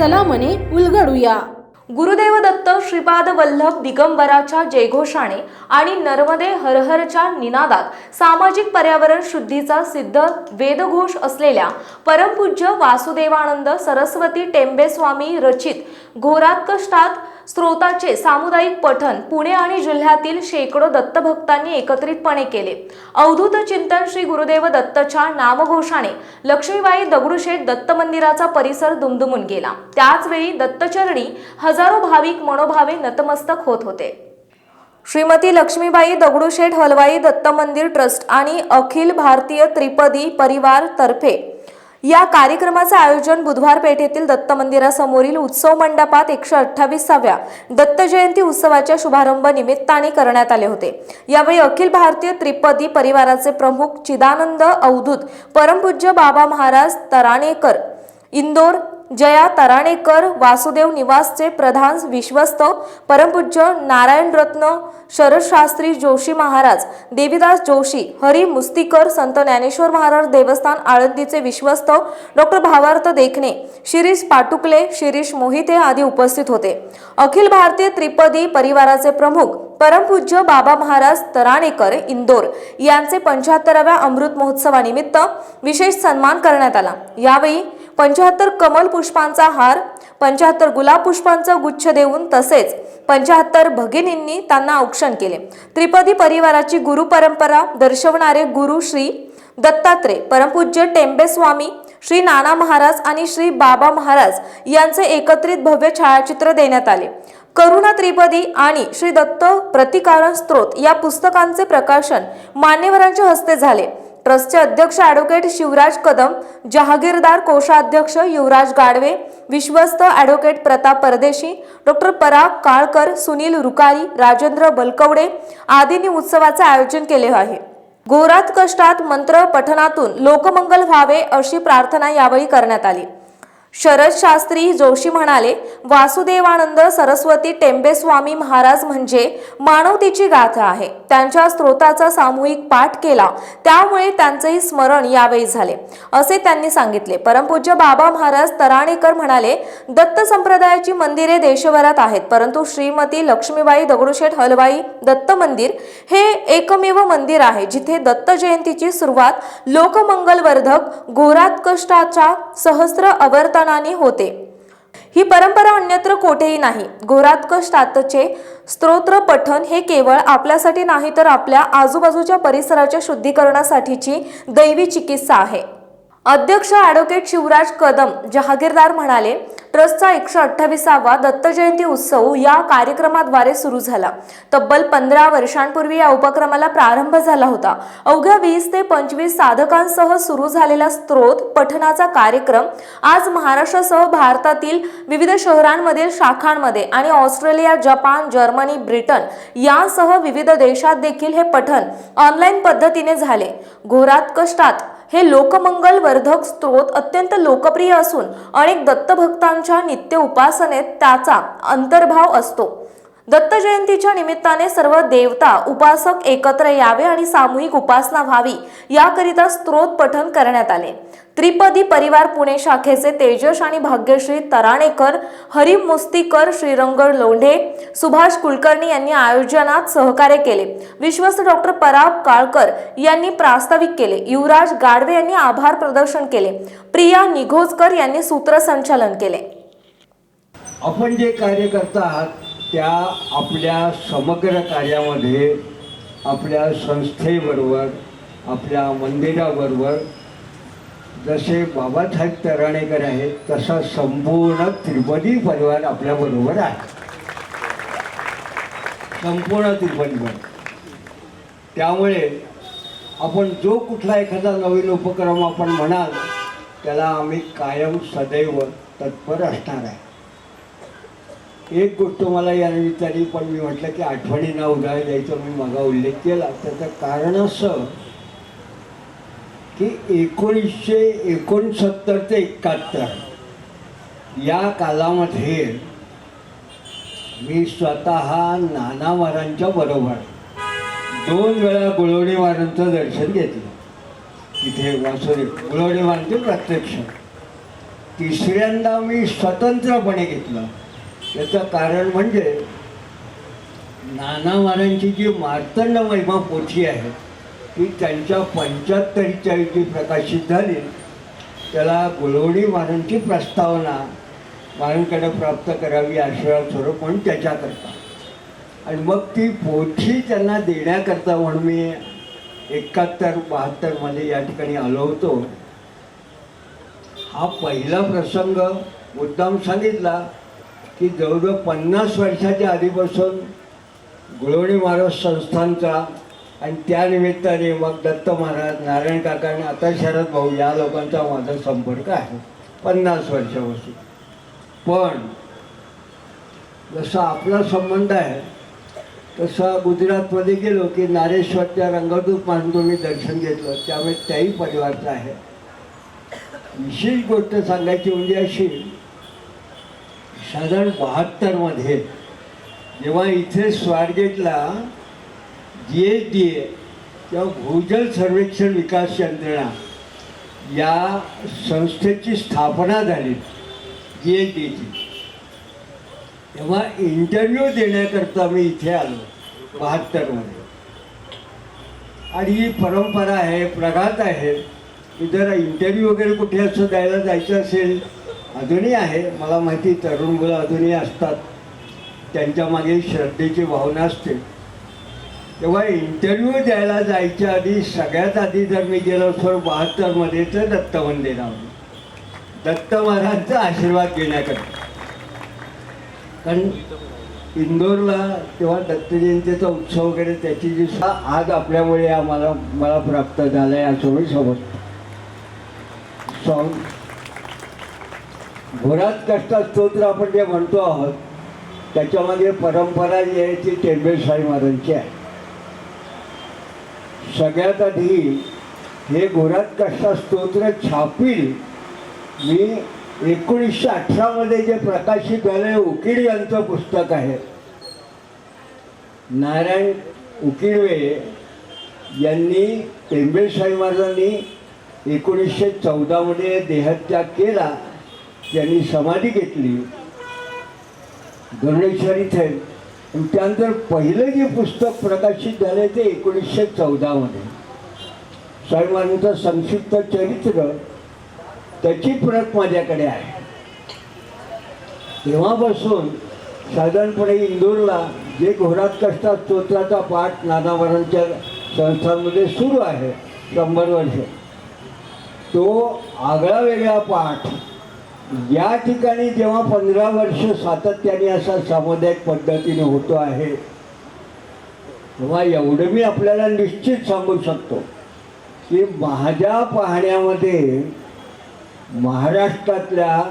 चला मने उलगडूया. गुरुदेव दत्त श्रीपाद वल्लभ दिगंबराच्या जयघोषाने आणि नर्मदे हरहरच्या निनादात सामाजिक पर्यावरण शुद्धीचा सिद्ध वेदघोष असलेल्या परमपूज्य वासुदेवानंद सरस्वती टेंबे स्वामी रचित घोरात कष्टात स्त्रोताचे सामुदायिक पठण पुणे आणि जिल्ह्यातील शेकडो दत्तभक्तांनी एकत्रितपणे केले. अवधूत चिंतन श्री गुरुदेव दत्तच्या नामघोषाने लक्ष्मीबाई दगडूशेठ दत्त मंदिराचा परिसर दुमदुमून गेला. त्याचवेळी दत्तचरणी हजारो भाविक मनोभावे नतमस्तक होत होते. श्रीमती लक्ष्मीबाई दगडूशेठ हलवाई दत्त मंदिर ट्रस्ट आणि अखिल भारतीय त्रिपदी परिवार तर्फे या कार्यक्रमाचं आयोजन बुधवार पेठेतील दत्त मंदिरासमोरील उत्सव मंडपात एकशे अठ्ठावीसाव्या दत्त जयंती उत्सवाच्या शुभारंभ निमित्ताने करण्यात आले होते. यावेळी अखिल भारतीय त्रिपदी परिवाराचे प्रमुख चिदानंद अवधूत परमपूज्य बाबा महाराज तराणेकर इंदोर जया तराणेकर वासुदेव निवासचे प्रधान विश्वस्त परमपूज्य नारायणरत्न शरदशास्त्री जोशी महाराज देवीदास जोशी हरी मुस्तीकर संत ज्ञानेश्वर महाराज देवस्थान आळंदीचे विश्वस्त डॉक्टर भावार्थ देखणे शिरीष पाटुकले शिरीष मोहिते आदी उपस्थित होते. अखिल भारतीय त्रिपदी परिवाराचे प्रमुख परमपूज्य बाबा महाराज तराणेकर इंदोर. यांचे पंच्याहत्तराव्या अमृत महोत्सवानिमित्त विशेष सन्मान करण्यात आला. यावेळी पंच्याहत्तर कमल पुष्पांचा हार पंच्याहत्तर गुलाब पुष्पांचा गुच्छ देऊन तसेच पंच्याहत्तर भगिनींनी त्यांना औक्षण केले. त्रिपदी परिवाराची गुरु परंपरा दर्शवणारे गुरु श्री दत्तात्रय परमपूज्य टेंबे स्वामी श्री नाना महाराज आणि श्री बाबा महाराज यांचे एकत्रित भव्य छायाचित्र देण्यात आले. करुणा त्रिपदी आणि श्री दत्त प्रतिकारण स्त्रोत या पुस्तकांचे प्रकाशन मान्यवरांच्या हस्ते झाले. ट्रस्टचे अध्यक्ष ॲडव्होकेट शिवराज कदम जहागीरदार कोषाध्यक्ष युवराज गाडवे विश्वस्त ॲडव्होकेट प्रताप परदेशी डॉक्टर पराग काळकर सुनील रुकारी राजेंद्र बलकवडे आदींनी उत्सवाचे आयोजन केले आहे. गोरात कष्टात मंत्र पठणातून लोकमंगल व्हावे अशी प्रार्थना यावेळी करण्यात आली. शरद शास्त्री जोशी म्हणाले वासुदेवानंद सरस्वती टेंबेस्वामी महाराज म्हणजे मानवतेची गाथा आहे. त्यांच्या स्त्रोताचा सामूहिक पाठ केला. त्यामुळे त्यांचेही स्मरण यावेळी झाले. असे त्यांनी सांगितले. परमपूज्य बाबा महाराज तराणेकर म्हणाले दत्त संप्रदायाची मंदिरे देशभरात आहेत. परंतु श्रीमती लक्ष्मीबाई दगडूशेठ हलवाई दत्त मंदिर हे एकमेव मंदिर आहे. जिथे दत्त जयंतीची सुरुवात लोकमंगलवर्धक घोरात कष्टाच्या सहस्र अवर्तनाने होते. ही परंपरा अन्यत्र कोठेही नाही. घोरातकष्टातचे स्तोत्र पठण हे केवळ आपल्यासाठी नाही तर आपल्या आजूबाजूच्या परिसराच्या शुद्धीकरणासाठीची दैवी चिकित्सा आहे. अध्यक्ष ॲडव्होकेट शिवराज कदम जहागीरदार म्हणाले ट्रस्टचा एकशे अठ्ठावीसावा दत्त जयंती उत्सव या कार्यक्रमाद्वारे सुरू झाला. तब्बल पंधरा वर्षांपूर्वी या उपक्रमाला प्रारंभ झाला होता. अवघ्या वीस ते पंचवीस साधकांसह सुरू झालेला स्त्रोत पठणाचा कार्यक्रम आज महाराष्ट्रासह भारतातील विविध शहरांमधील शाखांमध्ये आणि ऑस्ट्रेलिया जपान जर्मनी ब्रिटन यासह विविध देशात देखील हे पठण ऑनलाईन पद्धतीने झाले. घोरात कष्टात हे लोकमंगल वर्धक स्त्रोत अत्यंत लोकप्रिय असून अनेक दत्तभक्तांच्या नित्य उपासनेत त्याचा अंतर्भाव असतो. दत्त जयंतीच्या निमित्ताने सर्व देवता उपासक एकत्र यावे आणि सामूहिक उपासना व्हावी याकरिता स्त्रोत पठन करण्यात आले. त्रिपदी परिवार पुणे शाखेचे तेजस आणि भाग्यश्री तराणेकर हरिम मुस्तीकर श्रीरंग लोंढे सुभाष कुलकर्णी यांनी आयोजनात सहकार्य केले. विश्वस्त डॉक्टर पराग काळकर यांनी प्रास्ताविक केले. युवराज गाडवे यांनी आभार प्रदर्शन केले. प्रिया निघोजकर यांनी सूत्रसंचालन केले. आपण जे कार्य करतात त्या आपल्या समग्र कार्यामध्ये आपल्या संस्थेबरोबर आपल्या मंदिराबरोबर जसे बाबासाहेब तराणेकर आहेत तसा संपूर्ण त्रिपदी परिवार आपल्याबरोबर आहे. संपूर्ण त्रिपदीवर त्यामुळे आपण जो कुठला एखादा नवीन उपक्रम आपण म्हणाल त्याला आम्ही कायम सदैव तत्पर असणार आहे. एक गोष्ट मला या विचारली पण मी म्हटलं की आठवणींना उदाहरण द्यायचा मी मागा उल्लेख केला. त्याचं कारण असं की एकोणीसशे एकोणसत्तर ते एकाहत्तर या कालामध्ये मी स्वतः नाना बरोबर दोन वेळा गुळवणी दर्शन घेतलं. तिथे वासुदेव गुळवणी प्रत्यक्ष. तिसऱ्यांदा मी स्वतंत्रपणे घेतलं. याचं कारण म्हणजे नाना महाराजांची जी मार्तंड महिमा पोथी आहे ती त्यांच्या पंच्याहत्तरीच्या जी प्रकाशित झाली. त्याला गुलवडी महाराजांची प्रस्तावना महाराजांकडे प्राप्त करावी आशीर्वाद स्वरूप म्हणून त्याच्याकरता. आणि मग ती पोथी त्यांना देण्याकरता म्हणून मी एकाहत्तर बहात्तरमध्ये या ठिकाणी आलो होतो. हा पहिला प्रसंग मुद्दाम सांगितला. की जवळजवळ पन्नास वर्षाच्या आधीपासून गुळवणी महाराज संस्थांचा आणि त्यानिमित्ताने मग दत्त महाराज नारायण काका आणि आता शरद भाऊ या लोकांचा माझा संपर्क आहे. पन्नास वर्षापासून. पण जसा आपला संबंध आहे तसा गुजरातमध्ये गेलो की नारेश्वरच्या रंगदूत मारून मी दर्शन घेतलं त्यामुळे त्याही परिवारचं आहे. विशेष गोष्ट सांगायची म्हणजे अशी साधारण बहात्तरमध्ये जेव्हा इथे स्वारगेटला जी एच डी ए किंवा भूजल सर्वेक्षण विकास यंत्रणा या संस्थेची स्थापना झाली जी एच डीची तेव्हा इंटरव्ह्यू देण्याकरता मी इथे आलो बहात्तरमध्ये आणि ही परंपरा आहे प्रघात आहे. की जर इंटरव्ह्यू वगैरे कुठे असं द्यायला जायचं असेल अजूनही आहे. मला माहिती तरुण मुलं अजूनही असतात. त्यांच्यामागे श्रद्धेची भावना असते. तेव्हा इंटरव्ह्यू द्यायला जायच्या आधी सगळ्यात आधी जर मी गेलो सर बहात्तरमध्ये तर दत्त मंदिरावर दत्त महाराजांचा आशीर्वाद घेण्याकरता. कारण इंदोरला तेव्हा दत्त जयंतीचा उत्सव वगैरे त्याची जी आज आपल्यामुळे आम्हाला मला प्राप्त झालं आहे असं मी समजतो. सॉंग घोरात कष्टात स्तोत्र आपण जे म्हणतो आहोत त्याच्यामध्ये परंपरा जी आहे ती टेंबे साई महाराजांची आहे. सगळ्यात आधी हे घोरात कष्टा स्तोत्र छापील मी एकोणीसशे अठरामध्ये जे प्रकाशित झालं उकीड यांचं पुस्तक आहे. नारायण उकिडवे यांनी टेंबेसाई महाराजांनी एकोणीसशे चौदामध्ये देहत्याग केला. त्यांनी समाधी घेतली. धरणेश्वर इथे त्यानंतर पहिलं जे पुस्तक प्रकाशित झालं ते एकोणीसशे चौदामध्ये साई संक्षिप्त चरित्र त्याची प्रत माझ्याकडे आहे. तेव्हापासून साधारणपणे इंदोरला जे घोरात कष्टा स्तोत्राचा पाठ नानावरांच्या संस्थांमध्ये सुरू आहे शंभर वर्ष. तो आगळा वेगळा पाठ या ठिकाणी जेव्हा पंधरा वर्ष सातत्याने असा सामुदायिक पद्धतीने होतो आहे तेव्हा एवढं मी आपल्याला निश्चित सांगू शकतो की माझ्या पाहण्यामध्ये महाराष्ट्रातल्या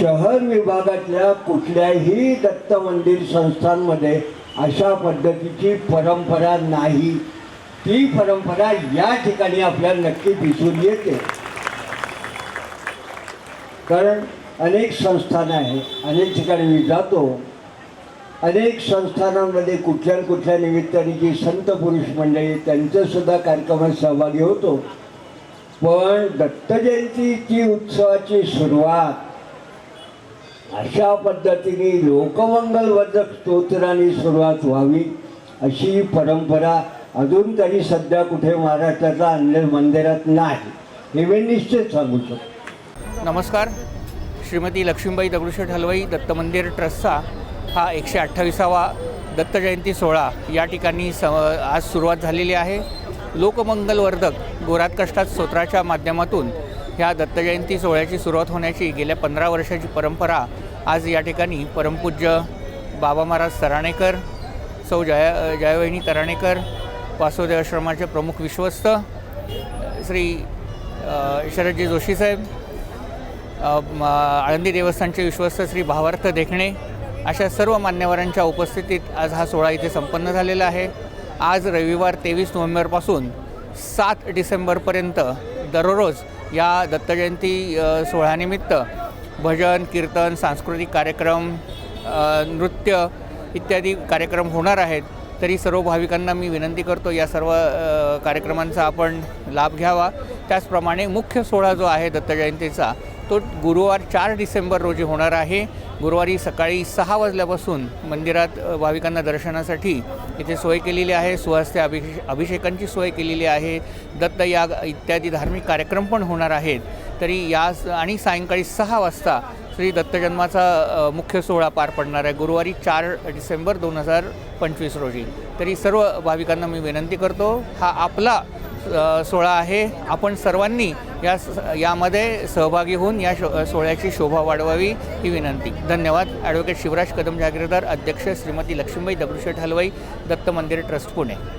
शहर विभागातल्या कुठल्याही दत्त मंदिर संस्थांमध्ये अशा पद्धतीची परंपरा नाही. ती परंपरा या ठिकाणी आपल्याला नक्की दिसून येते. कारण अनेक संस्थानं आहेत अनेक ठिकाणी मी जातो. अनेक संस्थानांमध्ये कुठल्या कुठल्या निमित्ताने जी संत पुरुष मंडळी त्यांच्यासुद्धा कार्यक्रमात सहभागी होतो. पण दत्तजयंतीची उत्सवाची सुरुवात अशा पद्धतीने लोकमंगलवर्धक स्तोत्राने सुरुवात व्हावी अशी परंपरा अजून तरी सध्या कुठे महाराष्ट्राचा अन्य मंदिरात नाही. हे मी निश्चित सांगू शकतो. नमस्कार. श्रीमती लक्ष्मीबाई दगडूशेठ हलवाई दत्त मंदिर ट्रस्टचा हा एकशे अठ्ठावीसावा दत्त जयंती सोहळा या ठिकाणी स आज सुरुवात झालेली आहे. लोकमंगलवर्धक गोरात कष्टात स्तोत्राच्या माध्यमातून ह्या दत्त जयंती सोहळ्याची सुरुवात होण्याची गेल्या पंधरा वर्षाची परंपरा आज या ठिकाणी परमपूज्य बाबा महाराज तराणेकर सौ जया जयावहिनी तराणेकर वासुदेव आश्रमाचे प्रमुख विश्वस्त श्री शरदजी जोशी साहेब आळंदी देवस्थानचे विश्वस्त श्री भावार्थ देखणे अशा सर्व मान्यवरांच्या उपस्थितीत आज हा सोहळा इथे संपन्न झालेला आहे. आज रविवार तेवीस नोव्हेंबरपासून सात डिसेंबरपर्यंत दररोज या दत्तजयंती सोहळ्यानिमित्त भजन कीर्तन सांस्कृतिक कार्यक्रम नृत्य इत्यादी कार्यक्रम होणार आहेत. तरी सर्व भाविकांना मी विनंती करतो या सर्व कार्यक्रमांचा आपण लाभ घ्यावा. त्याचप्रमाणे मुख्य सोहळा जो आहे दत्तजयंतीचा तो गुरुवार चार डिसेंबर रोजी होणार आहे. गुरुवारी सकाळी सहा वाजल्यापासून मंदिरात भाविकांना दर्शनासाठी इथे सोय केलेली आहे. सुहस्ते अभिषे अभिषेकांची सोय केलेली आहे. दत्तयाग इत्यादी धार्मिक कार्यक्रम पण होणार आहेत. तरी या आणि सायंकाळी सहा वाजता श्री दत्तजन्माचा मुख्य सोहळा पार पडणार आहे. गुरुवारी चार डिसेंबर दोन हजार पंचवीस रोजी. तरी सर्व भाविकांना मी विनंती करतो हा आपला सोहळा आहे. आपण सर्वांनी या स- यामध्ये सहभागी होऊन या शो सोहळ्याची शोभा वाढवावी ही विनंती. धन्यवाद. ॲडव्होकेट शिवराज कदम जागिरदार अध्यक्ष श्रीमती लक्ष्मीबाई दगडूशेठ हलवाई दत्त मंदिर ट्रस्ट पुणे.